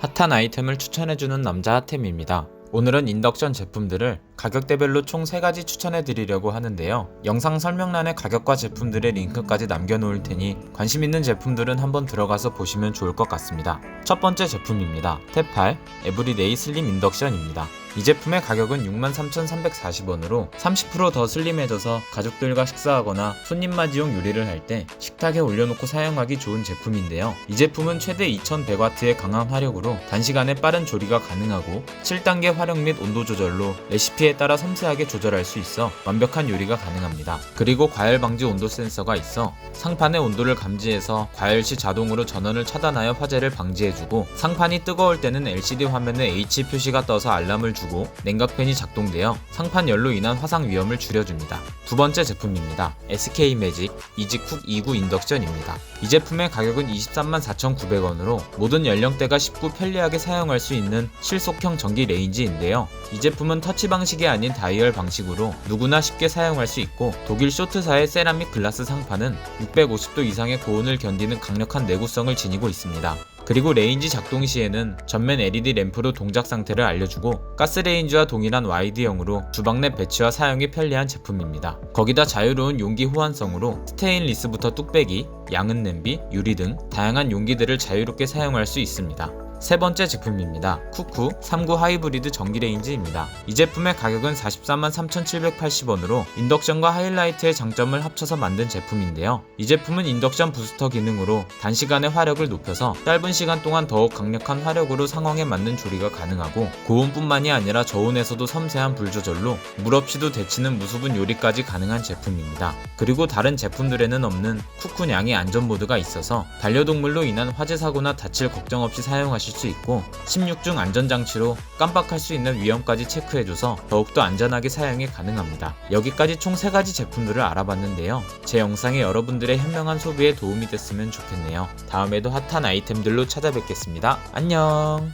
핫한 아이템을 추천해주는 남자 핫템입니다. 오늘은 인덕션 제품들을 가격대별로 총 3가지 추천해 드리려고 하는데요. 영상 설명란에 가격과 제품들의 링크까지 남겨놓을 테니 관심 있는 제품들은 한번 들어가서 보시면 좋을 것 같습니다. 첫 번째 제품입니다. 테팔 에브리데이 슬림 인덕션입니다. 이 제품의 가격은 63,340원으로 30%더 슬림해져서 가족들과 식사하거나 손님 맞이용 요리를 할 때 식탁에 올려놓고 사용하기 좋은 제품인데요. 이 제품은 최대 2100W의 강한 화력으로 단시간에 빠른 조리가 가능하고 7단계 화력 및 온도 조절로 레시피에 따라 섬세하게 조절할 수 있어 완벽한 요리가 가능합니다. 그리고 과열 방지 온도 센서가 있어 상판의 온도를 감지해서 과열 시 자동으로 전원을 차단하여 화재를 방지해주고 상판이 뜨거울 때는 LCD 화면에 H 표시가 떠서 알람을 주고 냉각팬이 작동되어 상판 열로 인한 화상 위험을 줄여줍니다. 두 번째 제품입니다. SK 매직 이지쿡 2구 인덕션입니다. 이 제품의 가격은 23만 4,900원으로 모든 연령대가 쉽고 편리하게 사용할 수 있는 실속형 전기 레인지인데요. 이 제품은 터치 방식이 아닌 다이얼 방식으로 누구나 쉽게 사용할 수 있고 독일 쇼트사의 세라믹 글라스 상판은 650도 이상의 고온을 견디는 강력한 내구성을 지니고 있습니다. 그리고 레인지 작동 시에는 전면 LED 램프로 동작 상태를 알려주고 가스레인지와 동일한 와이드형으로 주방 내 배치와 사용이 편리한 제품입니다. 거기다 자유로운 용기 호환성으로 스테인리스부터 뚝배기, 양은 냄비, 유리 등 다양한 용기들을 자유롭게 사용할 수 있습니다. 세 번째 제품입니다. 쿠쿠 39 하이브리드 전기레인지입니다. 이 제품의 가격은 44만 3,780원으로 인덕션과 하이라이트의 장점을 합쳐서 만든 제품인데요. 이 제품은 인덕션 부스터 기능으로 단시간에 화력을 높여서 짧은 시간 동안 더욱 강력한 화력으로 상황에 맞는 조리가 가능하고 고온뿐만이 아니라 저온에서도 섬세한 불 조절로 물 없이도 데치는 무수분 요리까지 가능한 제품입니다. 그리고 다른 제품들에는 없는 쿠쿠 냥의 안전 모드가 있어서 반려동물로 인한 화재 사고나 다칠 걱정 없이 사용하 실 수 있고 16중 안전장치로 깜빡할 수 있는 위험까지 체크해줘서 더욱더 안전하게 사용이 가능합니다. 여기까지 총 3가지 제품들을 알아봤는데요. 제 영상이 여러분들의 현명한 소비에 도움이 됐으면 좋겠네요. 다음에도 핫한 아이템들로 찾아뵙겠습니다. 안녕!